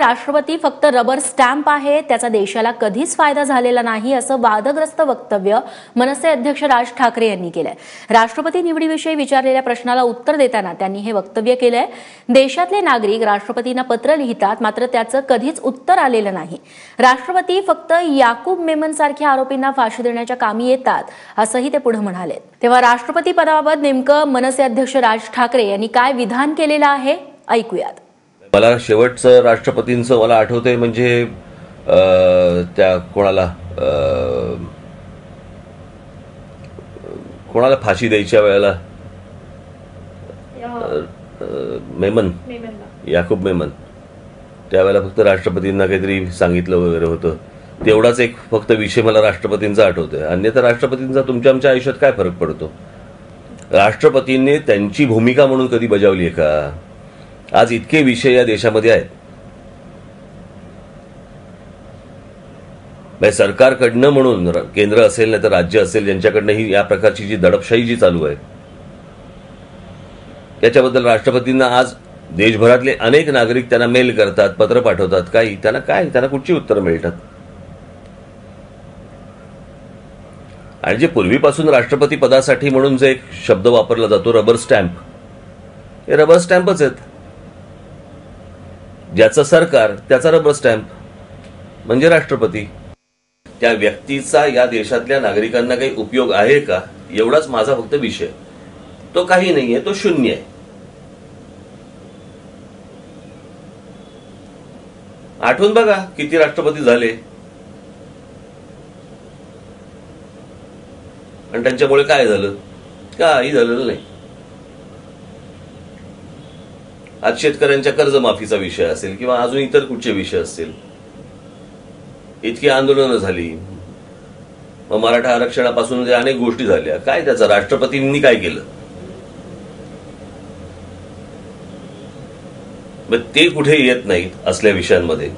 राष्ट्रपती फक्त rubber stamp आहे त्याचा देशाला कधीच फायदा झालेला नाही असं वादग्रस्त वक्तव्य मनसे अध्यक्ष राज ठाकरे यांनी केलंय. राष्ट्रपती निवडीविषयी विचारलेल्या प्रश्नाला उत्तर देताना त्यांनी हे वक्तव्य केलंय. देशातले नागरिक राष्ट्रपतींना पत्र लिहितात मात्र त्याचं कधीच उत्तर आलेलं नाही. राष्ट्रपती फक्त याकूब मेमन सारख्या आरोपींना फाशी देण्याच्या कामी येतात असंही ते पुढे म्हणाले तेव्हा राष्ट्रपती पदाबाबत नेमकं मनसे अध्यक्ष राज ठाकरे यांनी काय विधान केलेलं आहे ऐकूयात. मला शेवटचं राष्ट्रपतींचं मला आठवतंय म्हणजे अं, त्या कोणाला कोणाला फाशी द्यायच्या वेळेला? मेमन. याकूब मेमन. त्यावेळेला फक्त राष्ट्रपतींना काहीतरी सांगितलं वगैरे होतं. तेवढाच एक फक्त विषय मला राष्ट्रपतींचा आठवतोय. अन्यथा राष्ट्रपतींचा तुमच्या आमच्या आयुष्यात काय फरक पडतो? राष्ट्रपतींनी त्यांची भूमिका म्हणून कधी बजावली आहे का? आज इतके विषय या देशामध्ये आहेत. म्हणजे सरकारकडनं म्हणून केंद्र असेल नाही तर राज्य असेल ज्यांच्याकडनं ही या प्रकारची जी दडपशाही जी चालू आहे. त्याच्याबद्दल राष्ट्रपतींना आज देशभरातले अनेक नागरिक त्यांना मेल करतात पत्र पाठवतात काही. त्यांना काय? त्यांना कुठची उत्तरं मिळतात? आणि जे पूर्वीपासून राष्ट्रपती पदासाठी म्हणून जे एक शब्द वापरला जातो रबर स्टॅम्प. हे रबर स्टॅम्पच आहेत. ज्याचं सरकार त्याचा रबर स्टॅम्प म्हणजे राष्ट्रपती. त्या व्यक्तीचा या देशातल्या नागरिकांना काही उपयोग आहे का? एवढाच माझा फक्त विषय. तो काही नाहीये तो शून्य आहे. आठवून बघा किती राष्ट्रपती झाले. आणि त्यांच्यामुळे काय झालं? काही झालेलं नाही. आज शेतकऱ्यांच्या कर्जमाफीचा विषय असेल किंवा अजून इतर कुठचे विषय असतील. इतकी आंदोलनं झाली. मग मराठा आरक्षणापासून जे अनेक गोष्टी झाल्या. काय त्याचं? राष्ट्रपतींनी काय केलं? मग ते कुठे येत नाहीत असल्या विषयांमध्ये?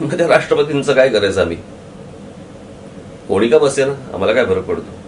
मग त्या राष्ट्रपतींचं काय करायचं आम्ही? कोणी का बसे ना आम्हाला काय फरक पडतो?